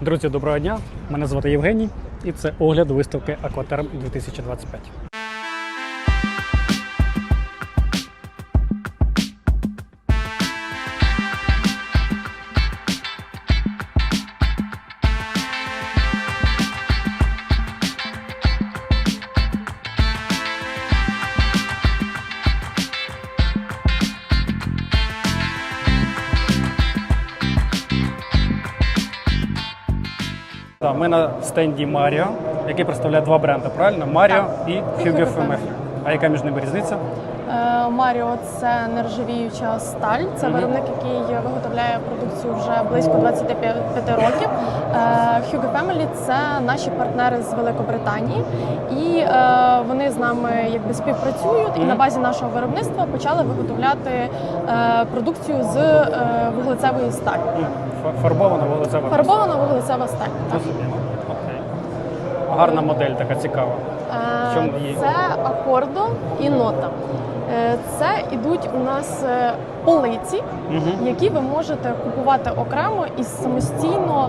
Друзі, доброго дня! Мене звати Євгеній, і це огляд виставки Акватерм 2025. Стенді Маріо, який представляє два бренди, правильно? Маріо і Hugo FMF. А яка між ними різниця? Е, Маріо це нержавіюча сталь. Це Мгм. виробник, який виготовляє продукцію вже близько 25 років. Е, Hugo Family – це наші партнери з Великобританії, і е, вони з нами якби співпрацюють. І Мгм. на базі нашого виробництва почали виготовляти продукцію з вуглецевої сталі. Фарбована вуглецева. Фарбована вуглецева сталь. Так. Гарна модель, така цікава. Е, чому її? Це акордо і нота. Е, Це ідуть у нас е, полиці, які ви можете купувати окремо і самостійно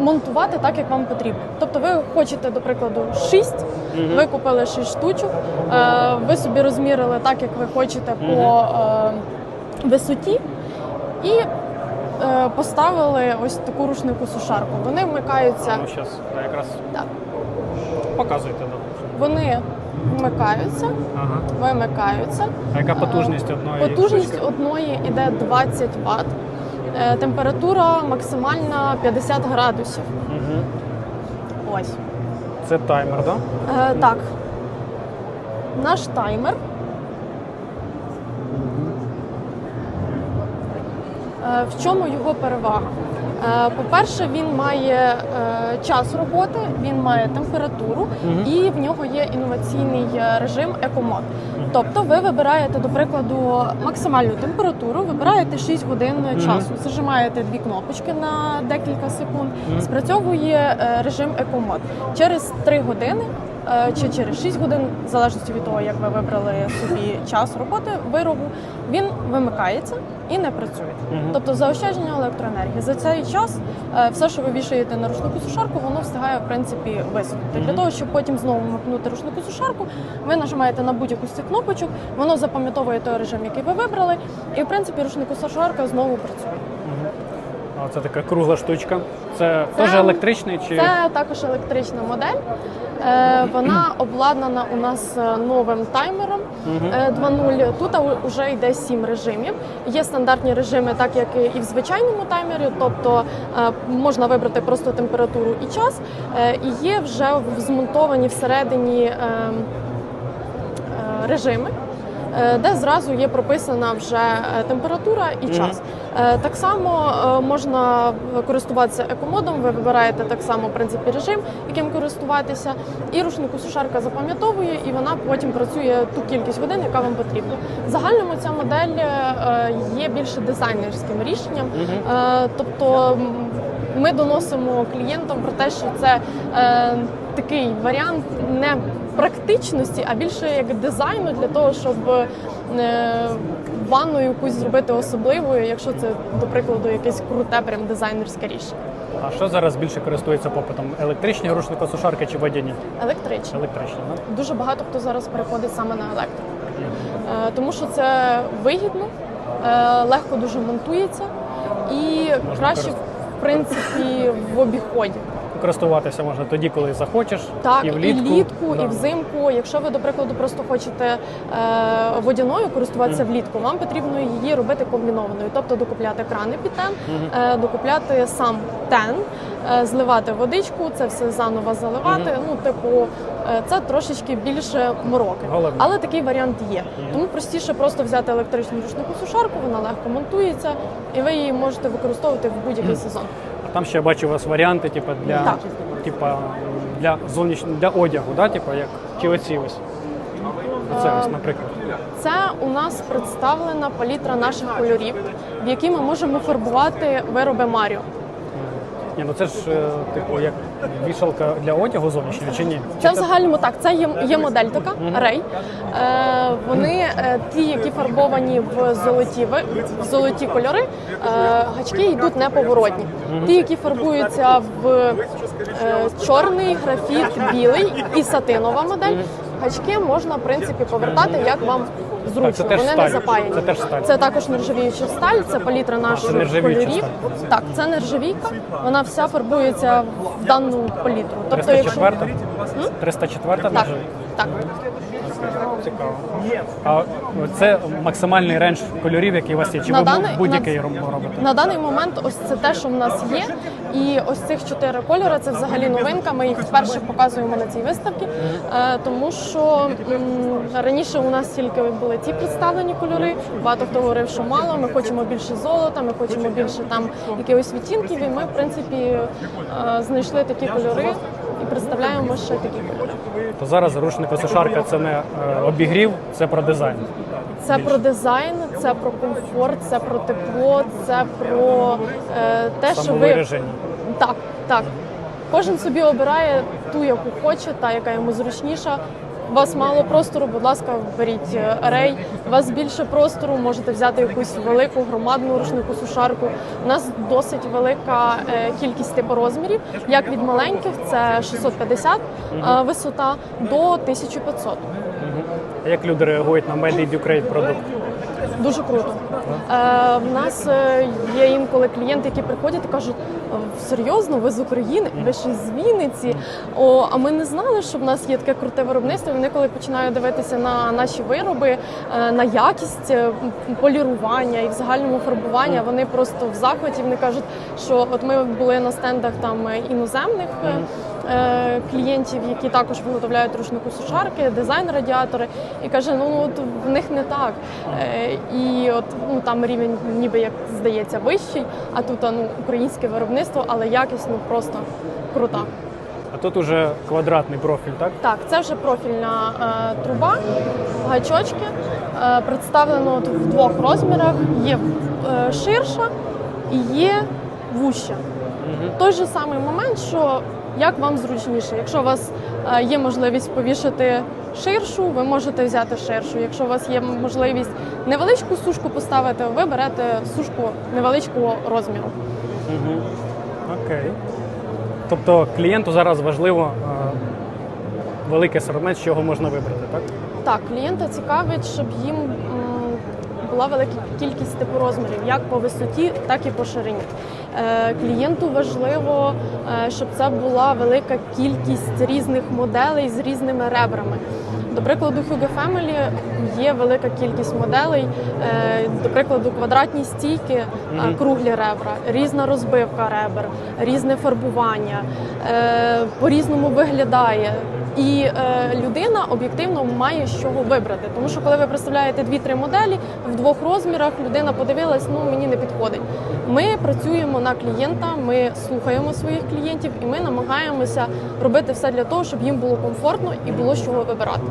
монтувати так, як вам потрібно. Тобто, ви хочете, до прикладу, 6, Мгм. ви купили 6 штучок, ви собі розмірили так, як ви хочете по висоті, і поставили ось таку рушнику сушарку. Вони вмикаються. Ну, зараз якраз Так. показуйте. Да. Вони вмикаються, Ага. вимикаються. А яка потужність одної? Потужність штучки? одної іде 20 Вт. Е, Температура максимальна 50 градусів. Мгм. Ось. Це таймер, так? Да? Е, так. Наш таймер. В чому його перевага? Е, По-перше, він має е, час роботи, він має температуру і в нього є інноваційний е, режим екомод. Тобто ви вибираєте, до прикладу, максимальну температуру, вибираєте 6 годин часу, зажимаєте дві кнопочки на декілька секунд, спрацьовує е, режим екомод. Через 3 години е, чи через 6 годин, в залежності від того, як ви вибрали собі час роботи виробу, він вимикається і не працює. Мгм. Тобто заощадження електроенергії. За цей час е, все, що ви вішаєте на рушнику сушарку, воно встигає в принципі висохнути. Для того, щоб потім знову вмикнути рушнику сушарку, ви нажимаєте на будь-яку з цих кнопочок, воно запам'ятовує той режим, який ви вибрали, і в принципі рушнику сушарка знову працює. Це така кругла штучка. Це, теж електричний чи Це також електрична модель. Е, Вона обладнана у нас е, новим таймером е, 2.0. Тут вже йде 7 режимів. Є стандартні режими, так як і в звичайному таймері, тобто е, можна вибрати просто температуру і час. Е, І є вже змонтовані всередині е, е, режими. Де зразу є прописана вже температура і час. Е, Так само е, можна користуватися екомодом. Ви вибираєте так само в принципі режим, яким користуватися, і рушнику сушарка запам'ятовує, і вона потім працює ту кількість годин, яка вам потрібна. В загальному ця модель е, є більше дизайнерським рішенням. Е, Тобто ми доносимо клієнтам про те, що це е, такий варіант не практичності, а більше як дизайну для того, щоб е, ванну якусь зробити особливою, якщо це, до прикладу, якесь круте прям дизайнерське рішення. А що зараз більше користується попитом? Електричні рушникосушарки чи водяні? Електричне. Електричні, так? Дуже багато хто зараз переходить саме на електрику, Е, тому що це вигідно, е, легко дуже монтується і краще, в принципі, в обіході. Користуватися можна тоді, коли захочеш, Так, і влітку, і влітку, Да. і взимку. Якщо ви, до прикладу, просто хочете е, водяною користуватися влітку, вам потрібно її робити комбінованою, тобто докупляти крани під тен, Мгм. е, докупляти сам тен, е, зливати водичку, це все заново заливати. Мгм. Ну, типу, е, це трошечки більше мороки. Головне. Але такий варіант є. Мгм. Тому простіше просто взяти електричну рушнику сушарку, вона легко монтується, і ви її можете використовувати в будь-який сезон. Там ще я бачу у вас варіанти, типу, для, типу, типа, для зовнішнього для одягу, да? типу, як чи оці ось. Оце ось, Е, наприклад. Це у нас представлена палітра наших кольорів, в якій ми можемо фарбувати вироби Маріо. Ні, ну це ж е, типу як вішалка для одягу зовнішнього чи ні? Це в загальному так. Це є, є модель така рей. Е, вони е, ті, які фарбовані в золоті ви- в золоті кольори. Е, гачки йдуть неповоротні. Ті, які фарбуються в е, чорний, графіт, білий і сатинова модель. Гачки можна в принципі повертати, як вам зручно. Так, це теж Вони сталь. не запаяні. Це теж сталь. Це також нержавіюча сталь, це палітра наших нержавіюча кольорів. Так, це нержавійка. Вона вся фарбується в дану палітру. Тобто, якщо 304? 304 так, може? так. Цікаво. А це максимальний рендж кольорів, який у вас є? Чи На ви даний- будь-який на- роб- робите? На даний момент ось це те, що в нас є. І ось цих чотири кольори це взагалі новинка. Ми їх вперше показуємо на цій виставці, Е, тому що раніше у нас тільки були ті представлені кольори. Багато хто говорив, що мало. Ми хочемо більше золота, ми хочемо більше там якихось відтінків. І ми, в принципі, е, знайшли такі кольори і представляємо ще такі кольори. То зараз рушникосушарка це не е, обігрів, це про дизайн. Це про дизайн, це про комфорт, це про тепло, це про е, те, що ви так, так. Кожен собі обирає ту, яку хоче, та яка йому зручніша. У вас мало простору, будь ласка, беріть рей. У вас більше простору, можете взяти якусь велику громадну рушнику сушарку. У нас досить велика е, кількість типу розмірів, як від маленьких, це 650 е, висота, до 1500. А Як люди реагують на Made in Ukraine продукт? Дуже круто. Е, в нас е, є інколи клієнти, які приходять і кажуть: «Е, серйозно, ви з України, ви ще з Вінниці. О, а ми не знали, що в нас є таке круте виробництво. Вони коли починають дивитися на наші вироби, е, на якість полірування і в загальному фарбування, вони просто в захваті. Вони кажуть, що от ми були на стендах там іноземних. Е, клієнтів, які також виготовляють рушнику сушарки, дизайн радіатори, і каже: ну от в них не так. Е, і от ну там рівень, ніби як здається, вищий, а тут ну українське виробництво, але якість ну просто крута. А тут уже квадратний профіль, так? Так, це вже профільна е, труба, гачочки. Е, представлено от в двох розмірах: є е, ширша і є вуща. Той же самий момент, що як вам зручніше. Якщо у вас е, є можливість повішати ширшу, ви можете взяти ширшу. Якщо у вас є можливість невеличку сушку поставити, ви берете сушку невеличкого розміру. Угу. Окей. Тобто клієнту зараз важливо е, великий асортимент, з чого можна вибрати, так? Так, клієнта цікавить, щоб їм була велика кількість типу розмірів, як по висоті, так і по ширині. Е, клієнту важливо, е, щоб це була велика кількість різних моделей з різними ребрами. До прикладу, Hugo Family є велика кількість моделей. Е, До прикладу, квадратні стійки, круглі ребра, різна розбивка ребер, різне фарбування, по-різному виглядає. І е, людина об'єктивно має з чого вибрати. Тому що коли ви представляєте дві-три моделі в двох розмірах, людина подивилась, ну мені не підходить. Ми працюємо на клієнта, ми слухаємо своїх клієнтів і ми намагаємося робити все для того, щоб їм було комфортно і було з чого вибирати.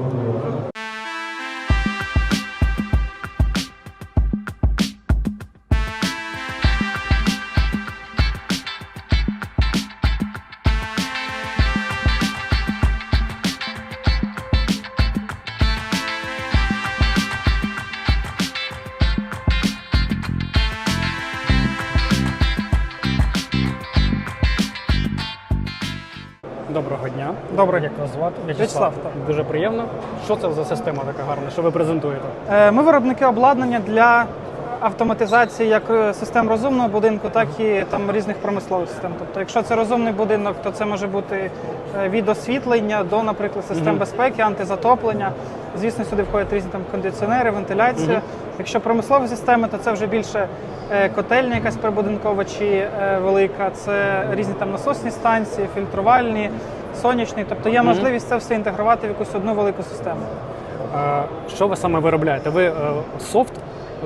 Доброго. Як вас звати? В'ячеслав, так. Дуже приємно. Що це за система така гарна? Що ви презентуєте? Е, Ми виробники обладнання для автоматизації як е, систем розумного будинку, так і там різних промислових систем. Тобто, якщо це розумний будинок, то це може бути е, від освітлення до, наприклад, систем безпеки, антизатоплення. Звісно, сюди входять різні там кондиціонери, вентиляція. Якщо промислові системи, то це вже більше е, котельня, якась прибудинкова чи е, велика, це різні там насосні станції, фільтрувальні, сонячні. Тобто є можливість це все інтегрувати в якусь одну велику систему. Е, Що ви саме виробляєте? Ви е, софт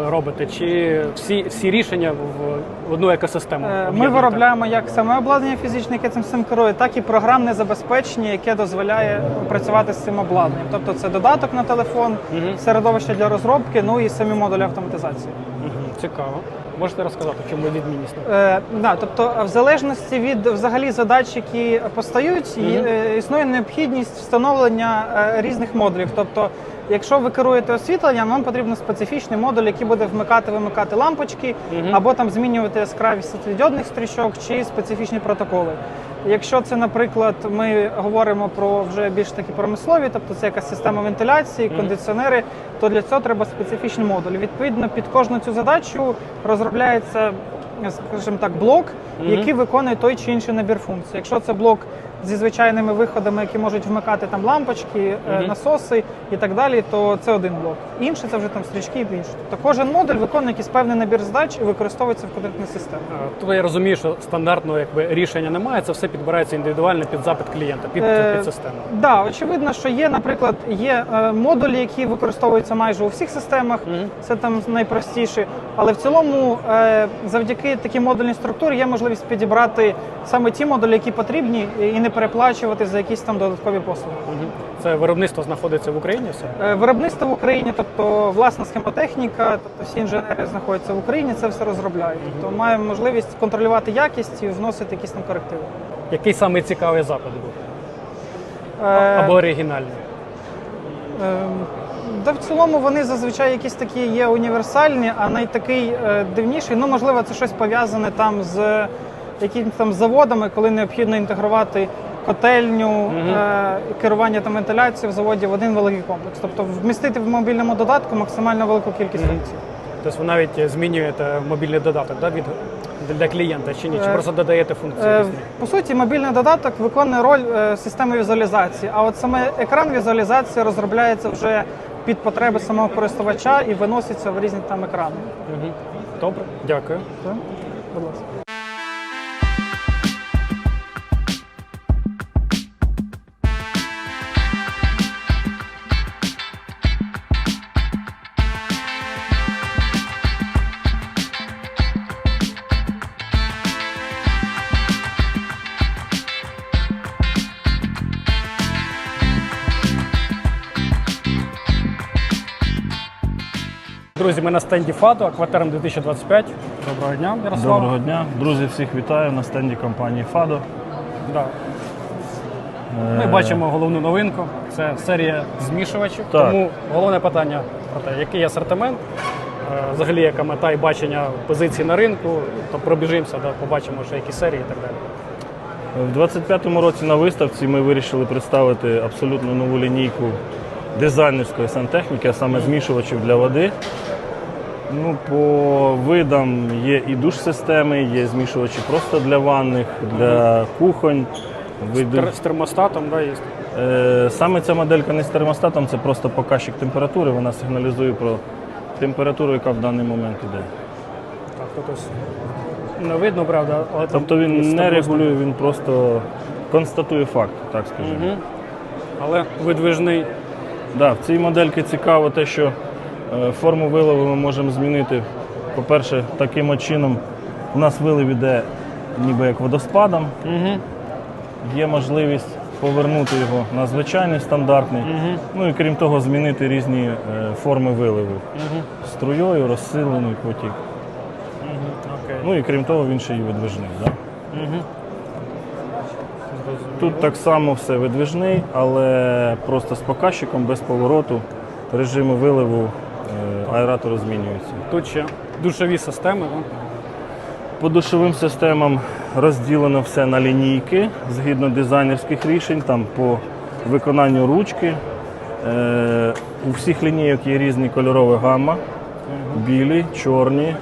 робите чи всі, всі рішення в- в одну екосистему? Е, Ми об'єднуєте? виробляємо як саме обладнання фізичне, яке цим всім керує, так і програмне забезпечення, яке дозволяє працювати з цим обладнанням. Тобто це додаток на телефон, Мгм. середовище для розробки, ну і самі модулі автоматизації. Мгм, Цікаво. Можете розказати, чому відмінність? Е, да, тобто, в залежності від взагалі задач, які постають, і, е, існує необхідність встановлення е, різних модулів. Тобто, якщо ви керуєте освітленням, вам потрібен специфічний модуль, який буде вмикати вимикати лампочки, Мгм. або там змінювати яскравість світлодіодних стрічок чи специфічні протоколи. Якщо це, наприклад, ми говоримо про вже більш такі промислові, тобто це якась система вентиляції, кондиціонери, то для цього треба специфічний модуль. Відповідно, під кожну цю задачу розробляється, скажімо так, блок, який виконує той чи інший набір функцій. Якщо це блок зі звичайними виходами, які можуть вмикати там лампочки, е, Мгм. насоси і так далі, то це один блок. Інший це вже там стрічки і інше. Тобто кожен модуль виконує якийсь певний набір задач і використовується в конкретній системі. Тобто я розумію, що стандартного якби рішення немає, це все підбирається індивідуально під запит клієнта, під, Е, під систему. Да, очевидно, що є, наприклад, є е, модулі, які використовуються майже у всіх системах. Мгм. Це там найпростіші. Але в цілому, е, завдяки такій модульній структурі, є можливість підібрати саме ті модулі, які потрібні, і не переплачувати за якісь там додаткові послуги. Це виробництво знаходиться в Україні все? Е, Виробництво в Україні, тобто власна схемотехніка, тобто всі інженери знаходяться в Україні, це все розробляють. Тобто маємо можливість контролювати якість і вносити якісь там корективи. Який саме цікавий запит був? Е, Або оригінальний? Ем, Да, в цілому вони зазвичай якісь такі є універсальні, а найтакий е, дивніший, ну можливо, це щось пов'язане там з якимись там заводами, коли необхідно інтегрувати котельню, Мгм. е, керування та вентиляцією в заводі в один великий комплекс. Тобто вмістити в мобільному додатку максимально велику кількість Мгм. функцій. Тобто ви навіть змінюєте мобільний додаток да, від, для клієнта чи ні? Чи Е, просто додаєте функції? Е? По суті, мобільний додаток виконує роль е, системи візуалізації, а от саме екран візуалізації розробляється вже під потреби самого користувача і виноситься в різні там екрани. Мгм. Добре, дякую. Так? Будь ласка. Ми на стенді ФАТу, Акватерм 2025. Доброго дня, Ярослав. Доброго дня, друзі, всіх вітаю на стенді компанії Фадо. Да. Ми Е, бачимо головну новинку. Це серія змішувачів. Так. Тому головне питання про те, який асортимент, е, взагалі яка мета і бачення позицій на ринку, то пробіжимося, да, побачимо, що які серії і так далі. В 25-му році на виставці ми вирішили представити абсолютно нову лінійку дизайнерської сантехніки, а саме змішувачів для води. Ну, по видам є і душ-системи, є змішувачі просто для ванних, для кухонь. Виду- З термостатом, да, є. Е, Саме ця моделька не з термостатом, це просто показчик температури. Вона сигналізує про температуру, яка в даний момент іде. Так, ось не видно, правда, але Тобто він не регулює, він просто констатує факт, так скажімо. Мгм. Але видвижний. Да, в цій модельці цікаво те, що форму виливу ми можемо змінити. По-перше, таким чином у нас вилив іде ніби як водоспадом. Угу. Є можливість повернути його на звичайний стандартний. Угу. Ну і крім того, змінити різні е, форми виливу. Угу. Струєю, розсилений потік. Угу. Окей. Ну і крім того, він ще й видвижний. Да? Угу. Тут так само все видвижний, але просто з показчиком без повороту режими виливу е, аератору змінюються. Тут ще душові системи. Да? По душовим системам розділено все на лінійки згідно дизайнерських рішень, там по виконанню ручки. Е, у всіх лінійок є різні кольорові гамма, білі, чорні,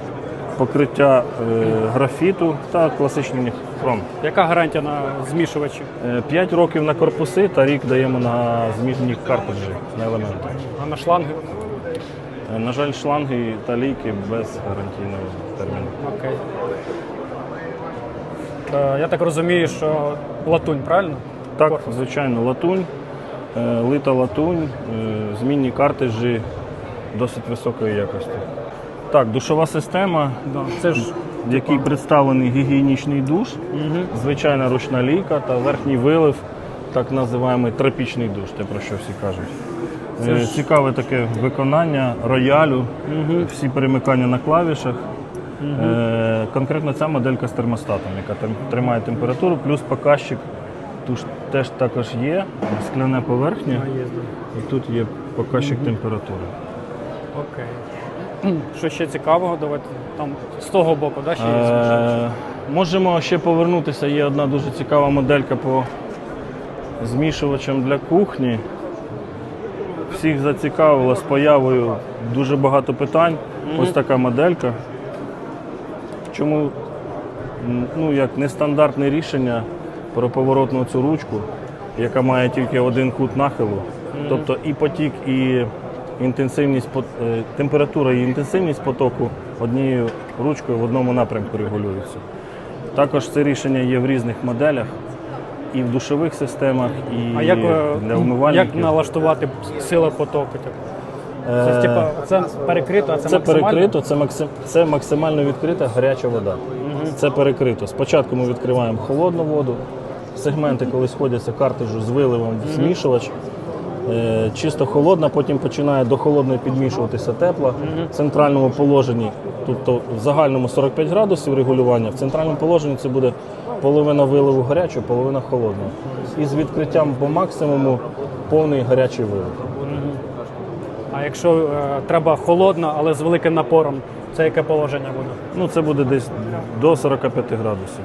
покриття е, графіту та класичний хром. Яка гарантія на змішувачі? 5 років на корпуси та рік даємо на змінні картриджі на елементи. А на шланги? Е, На жаль, шланги та лійки без гарантійного терміну. Окей. Е, Я так розумію, що латунь, правильно? Так, Корпус. звичайно, латунь, е, лита латунь, е, змінні картриджі досить високої якості. Так, душова система, Да. Це ж в якій представлений гігієнічний душ, угу. звичайна ручна лійка та верхній вилив, так називаємо тропічний душ, те про що всі кажуть. Це Е, ж- Цікаве таке виконання роялю, Угу. всі перемикання на клавішах. Е, конкретно ця моделька з термостатом, яка тримає температуру, плюс показчик тут теж також є, скляна поверхня, і тут є показчик температури. Окей. Що ще цікавого, давайте там з того боку, да, ще є. Е, можемо ще повернутися. Є одна дуже цікава моделька по змішувачам для кухні. Всіх зацікавило з появою дуже багато питань. Ось така моделька. Чому ну, як нестандартне рішення про поворотну цю ручку, яка має тільки один кут нахилу. Тобто і потік, і інтенсивність е, температура і інтенсивність потоку однією ручкою в одному напрямку регулюються. Також це рішення є в різних моделях, і в душових системах, і А як, е, для як налаштувати сили потоку? типу? Це, Е, ж, типа, це перекрито, а це, Це максимально? перекрито, це, максим... це максимально відкрита гаряча вода. Це перекрито. Спочатку ми відкриваємо холодну воду, сегменти, коли сходяться картриджу з виливом в змішувач. Е, Чисто холодна, потім починає до холодної підмішуватися тепла. В центральному положенні, тобто в загальному 45 градусів регулювання, в центральному положенні це буде половина виливу гарячого, половина холодного. І з відкриттям по максимуму повний гарячий вилив. А якщо е, треба холодно, але з великим напором, це яке положення буде? Ну, це буде десь до 45 градусів.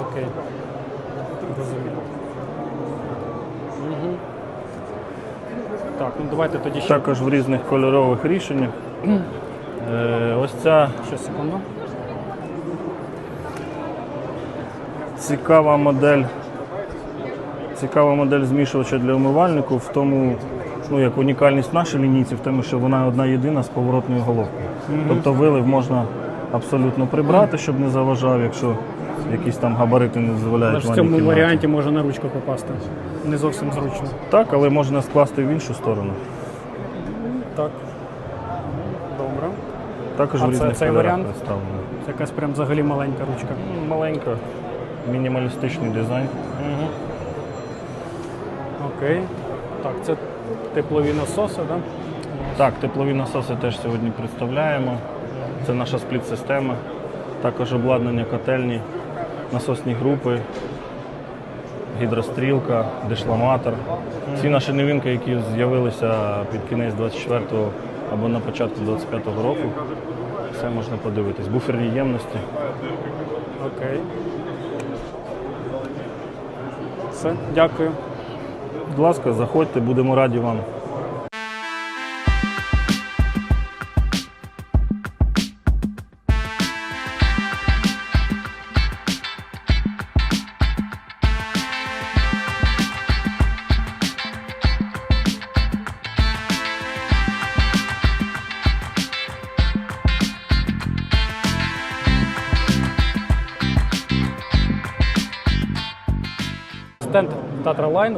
Окей. Розумію. Мгм. Так, ну давайте тоді ще Також в різних кольорових рішеннях. Е, ось ця ще секунду. Цікава модель. Цікава модель змішувача для умивальнику в тому, ну як унікальність нашої лінійці, в тому, що вона одна єдина з поворотною головкою. Тобто вилив можна абсолютно прибрати, щоб не заважав, якщо якісь там габарити не дозволяють. Але в цьому кімнаті. варіанті може на ручку попасти. Не зовсім зручно. Так, але можна скласти в іншу сторону. Так. Добре. Також А в це- цей варіант? Це якась прям взагалі маленька ручка. Маленька, мінімалістичний дизайн. Окей. Так, це теплові насоси, так? Да? Так, теплові насоси теж сьогодні представляємо. Це наша спліт-система. Також обладнання котельні, насосні групи, гідрострілка, дешламатор. Всі наші новинки, які з'явилися під кінець 24-го або на початку 25-го року, все можна подивитись. Буферні ємності. Окей. Все, дякую. Будь ласка, заходьте, будемо раді вам.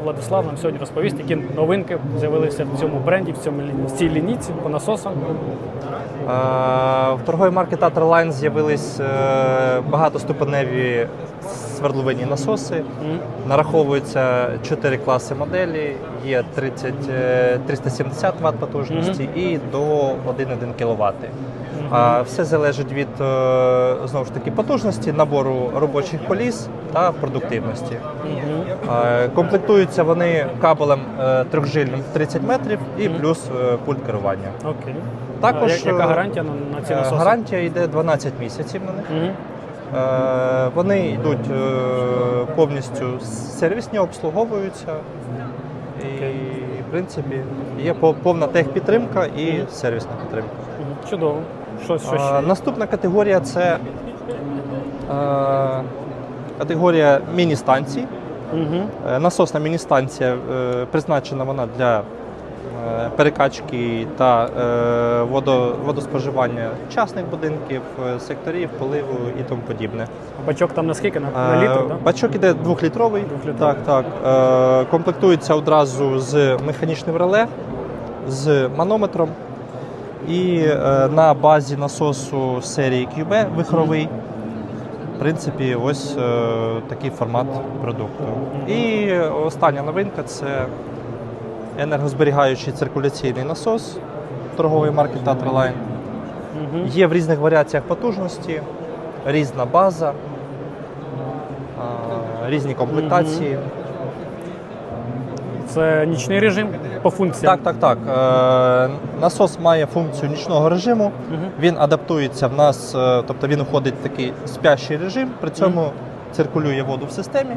Владислав нам сьогодні розповість, які новинки з'явилися в цьому бренді, в цьому в цій лінійці по насосам. В торговій марки Tatra Line з'явились е, багатоступеневі свердловинні насоси. Нараховуються 4 класи моделі, є 30, е, 370 Вт потужності і до 1,1 кВт. А Все залежить від е, знову ж таки потужності, набору робочих коліс та продуктивності. Комплектуються вони кабелем е, трьохжильним 30 метрів і плюс е, пульт керування. Окей. Також, яка гарантія на, ці насоси? Гарантія йде 12 місяців на них. Е, Вони йдуть е, повністю сервісні, обслуговуються. І, в принципі, є повна техпідтримка і сервісна підтримка. Чудово. Що, що ще? Наступна категорія це е, категорія міні-станцій. Угу. Е, Насосна міні-станція е, призначена вона для е, перекачки та е, водоспоживання частних будинків, е, секторів, поливу і тому подібне. Бачок там наскільки? На, на Е, літр, так? Бачок іде двохлітровий. Так, так. Е, Комплектується одразу з механічним реле, з манометром. І е, на базі насосу серії QB вихровий. В принципі, ось е, такий формат продукту. І остання новинка це енергозберігаючий циркуляційний насос торгової марки Line. Є в різних варіаціях потужності, різна база, а, різні комплектації. Це нічний режим по функціям. Так, так, так. Е, насос має функцію нічного режиму. Він адаптується в нас, е, тобто він входить в такий спящий режим, при цьому циркулює воду в системі.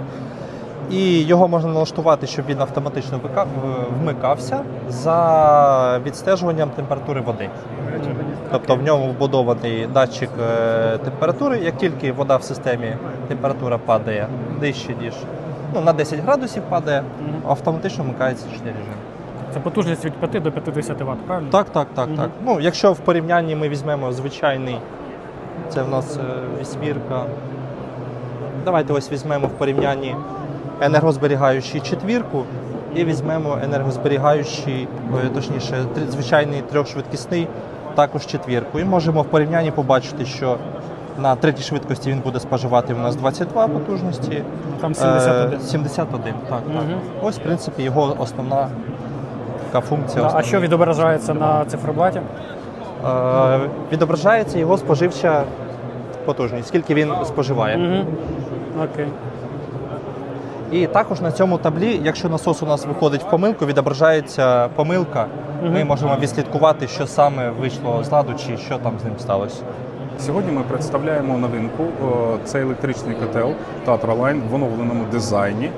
І його можна налаштувати, щоб він автоматично вмикався за відстежуванням температури води. Тобто в ньому вбудований датчик е, температури. Як тільки вода в системі, температура падає нижче, ніж ну, на 10 градусів падає, автоматично вмикається нічний режим. Це потужність від 5 до 50 Вт, правильно? Так, так, так, Мгм. так. Ну, якщо в порівнянні ми візьмемо звичайний, це в нас е, вісьмірка. Давайте ось візьмемо в порівнянні енергозберігаючий четвірку і візьмемо енергозберігаючий, е, точніше, звичайний трьохшвидкісний, також четвірку. І можемо в порівнянні побачити, що на третій швидкості він буде споживати у нас 22 потужності. Там Е, 71. 71, так, так. Мгм. Ось, в принципі, його основна така функція. Да, А що відображається на циферблаті? Е, відображається його споживча потужність, скільки він споживає. Угу. Окей. І також на цьому таблі, якщо насос у нас виходить в помилку, відображається помилка. Ми можемо відслідкувати, що саме вийшло з ладу чи що там з ним сталося. Сьогодні ми представляємо новинку. Це електричний котел Line в оновленому дизайні.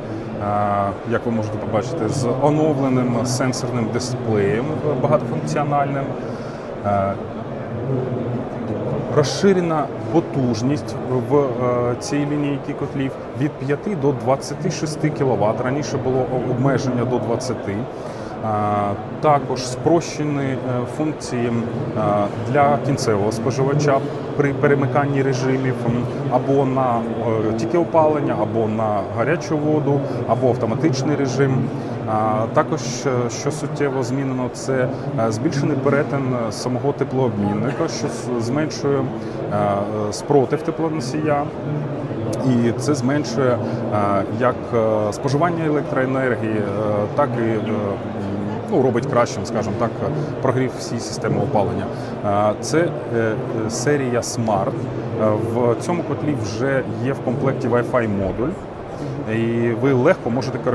Як ви можете побачити, з оновленим сенсорним дисплеєм багатофункціональним. Е, Розширена потужність в е, цій лінійці котлів від 5 до 26 кВт. Раніше було обмеження до 20. Також спрощені е, функції е, для кінцевого споживача при перемиканні режимів або на е, тільки опалення, або на гарячу воду, або автоматичний режим. Також е, що суттєво змінено, це е, збільшений перетин е, самого теплообмінника, що зменшує спротив теплоносія. І це зменшує як споживання електроенергії, так і ну, робить кращим, скажімо так, прогрів всієї системи опалення. Це серія Smart. В цьому котлі вже є в комплекті Wi-Fi модуль. І ви легко можете е,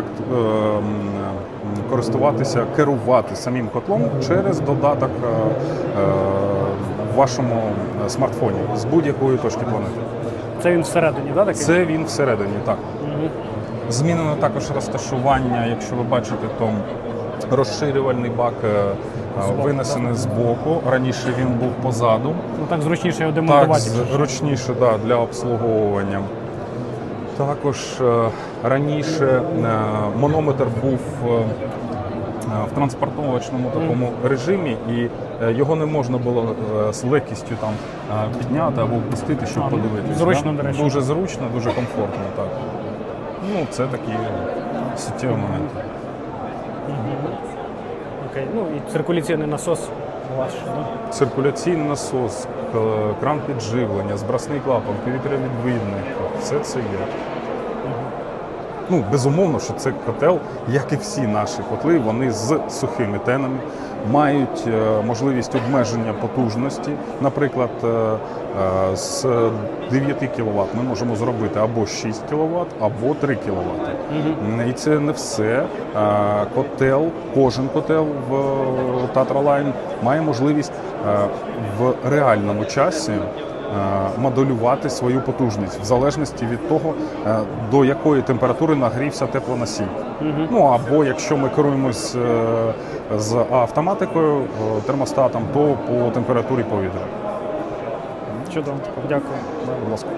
користуватися, керувати самим котлом через додаток е, е, в вашому смартфоні з будь-якої точки планети. Це він всередині, да, такий? Це він всередині, так. Змінено також розташування, якщо ви бачите, то розширювальний бак винесений з боку. Раніше він був позаду. Ну так зручніше його Так, зручніше да, для обслуговування. Також е, раніше е, манометр був е, в транспортовочному такому режимі, і його не можна було з легкістю там підняти або впустити, щоб ну, подивитися. зручно, до речі. Дуже зручно, дуже комфортно. Так. Ну, це такі суттєві моменти. Окей. Ну і циркуляційний насос ваш. Да? Циркуляційний насос, кран підживлення, збрасний клапан, повітрявідвідник, все це є. Ну, безумовно, що це котел, як і всі наші котли, вони з сухими тенами, мають е, можливість обмеження потужності. Наприклад, е, е, з 9 кВт ми можемо зробити або 6 кВт, або 3 кВт. І це не все. Котел, кожен котел в Tatra Line має можливість в реальному часі моделювати свою потужність в залежності від того, е, до якої температури нагрівся теплоносій. Ну або якщо ми керуємось е, з автоматикою, е, термостатом, то по температурі повітря. Чудово. Дякую. Будь ласка.